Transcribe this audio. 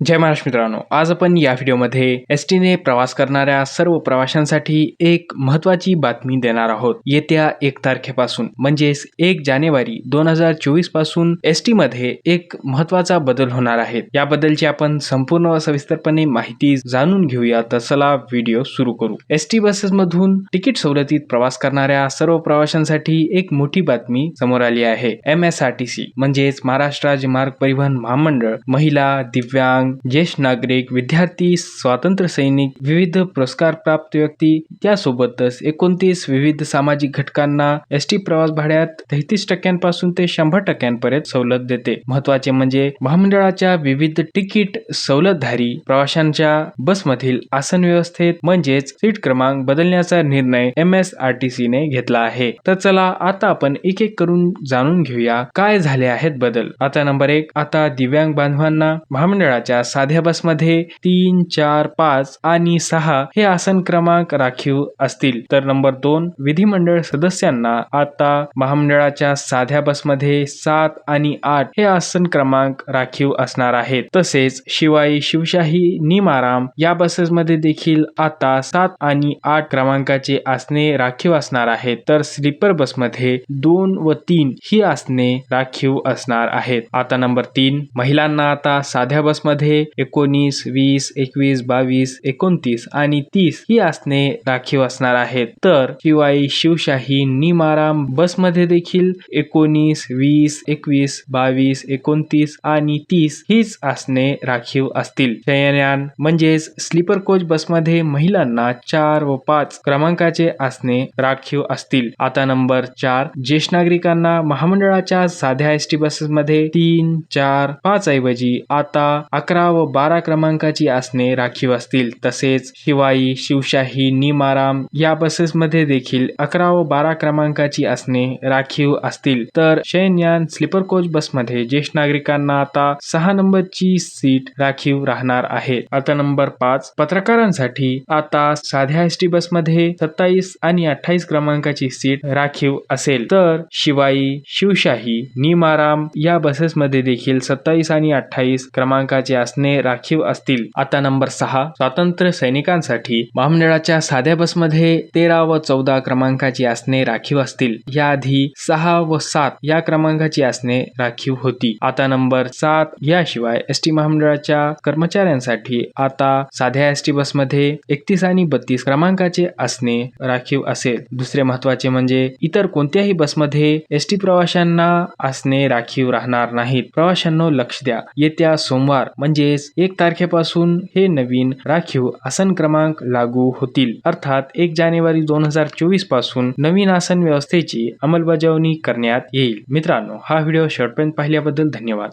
जय महाराष्ट्र मित्रांनो आज आपण या व्हिडिओमध्ये एस टीने प्रवास करणाऱ्या सर्व प्रवाशांसाठी एक महत्वाची बातमी देणार आहोत. येत्या एक तारखेपासून म्हणजेच एक जानेवारी दोन हजार चोवीसपासून एस टी मध्ये एक महत्त्वाचा बदल होणार आहे. याबद्दलची आपण संपूर्ण सविस्तरपणे माहिती जाणून घेऊया. तर चला व्हिडिओ सुरू करू. एस टी बसेस मधून तिकीट सवलतीत प्रवास करणाऱ्या सर्व प्रवाशांसाठी एक मोठी बातमी समोर आली आहे. M S R T C म्हणजेच महाराष्ट्र राज्य मार्ग परिवहन महामंडळ महिला दिव्यांग ज्येष्ठ नागरिक विद्यार्थी स्वातंत्र्य सैनिक विविध पुरस्कार प्राप्त व्यक्ती त्यासोबतच एकोणतीस विविध सामाजिक घटकांना एस टी प्रवास भाड्यात तेहतीस टक्क्यांपासून ते शंभर टक्क्यांपर्यंत सवलत देते. महत्त्वाचे म्हणजे महामंडळाच्या विविध तिकीट सवलतधारी प्रवाशांच्या बसमधील आसन व्यवस्थेत म्हणजेच सीट क्रमांक बदलण्याचा निर्णय M S R T C ने घेतला आहे. तर चला आता आपण एक एक करून जाणून घेऊया काय झाले आहेत बदल. आता नंबर एक आता दिव्यांग बांधवांना महामंडळाच्या साध्या बसमध्ये तीन चार पाच आणि सहा हे आसन क्रमांक राखीव असतील. तर नंबर दोन विधिमंडळ सदस्यांना आता महामंडळाच्या साध्या बसमध्ये सात आणि आठ हे आसन क्रमांक राखीव असणार आहेत. तसेच शिवाई शिवशाही निमाराम या बसेसमध्ये देखील आता सात आणि आठ क्रमांकाचे आसने राखीव असणार आहेत. तर स्लीपर बसमध्ये दोन व तीन ही आसने राखीव असणार आहेत. आता नंबर तीन महिलांना आता साध्या बसमध्ये एकोणीस वीस एकवीस बावीस एकोणतीस आणि तीस ही आसने राखीव असणार आहेत. तर शिवाई शिवशाही निमाराम बसमध्ये देखील एकोणीस वीस एकवीस बावीस एकोणतीस आणि तीस हीच आसने राखीव असतील. शयनयान म्हणजेच स्लीपर कोच बसमध्ये महिलांना चार व पाच क्रमांकाचे आसने राखीव असतील. आता नंबर चार ज्येष्ठ नागरिकांना महामंडळाच्या साध्या एस टी बसेसमध्ये तीन चार पाच ऐवजी आता अकरा अकरा व बारा क्रमांकाची आसने राखीव असतील. तसेच शिवाई शिवशाही निमाराम या बसेसमध्ये देखील अकरा व बारा क्रमांकाची आसने राखीव असतील. तर शयनयान स्लीपर कोच बसमध्ये ज्येष्ठ नागरिकांना आता सहा नंबरची सीट राखीव राहणार आहे. आता नंबर पाच पत्रकारांसाठी आता साध्या एस टी बसमध्ये सत्तावीस आणि अठ्ठावीस क्रमांकाची सीट राखीव असेल. तर शिवाई शिवशाही निमाराम या बसेसमध्ये देखील सत्तावीस आणि अठ्ठावीस क्रमांकाचे शासने राखीव असतील. आता नंबर सहा स्वातंत्र्य सैनिकांसाठी महामंडळाच्या साध्या बसमध्ये तेरा व चौदा क्रमांकाची आसने राखीव असतील. याआधी सहा व सात या क्रमांकाची आसने राखीव होती. आता नंबर सात याशिवाय एस टी महामंडळाच्या कर्मचाऱ्यांसाठी आता साध्या एस टी बसमध्ये एकतीस आणि बत्तीस क्रमांकाचे असणे राखीव असेल. दुसरे महत्त्वाचे म्हणजे इतर कोणत्याही बसमध्ये एस टी प्रवाशांना असणे राखीव राहणार नाहीत. प्रवाशांनो लक्ष द्या. येत्या सोमवार म्हणजे म्हणजेच एक तारखेपासून हे नवीन राखीव आसन क्रमांक लागू होतील. अर्थात एक जानेवारी दोन हजार चोवीसपासून नवीन आसन व्यवस्थेची अंमलबजावणी करण्यात येईल. मित्रांनो हा व्हिडिओ शेवटपर्यंत पाहिल्याबद्दल धन्यवाद.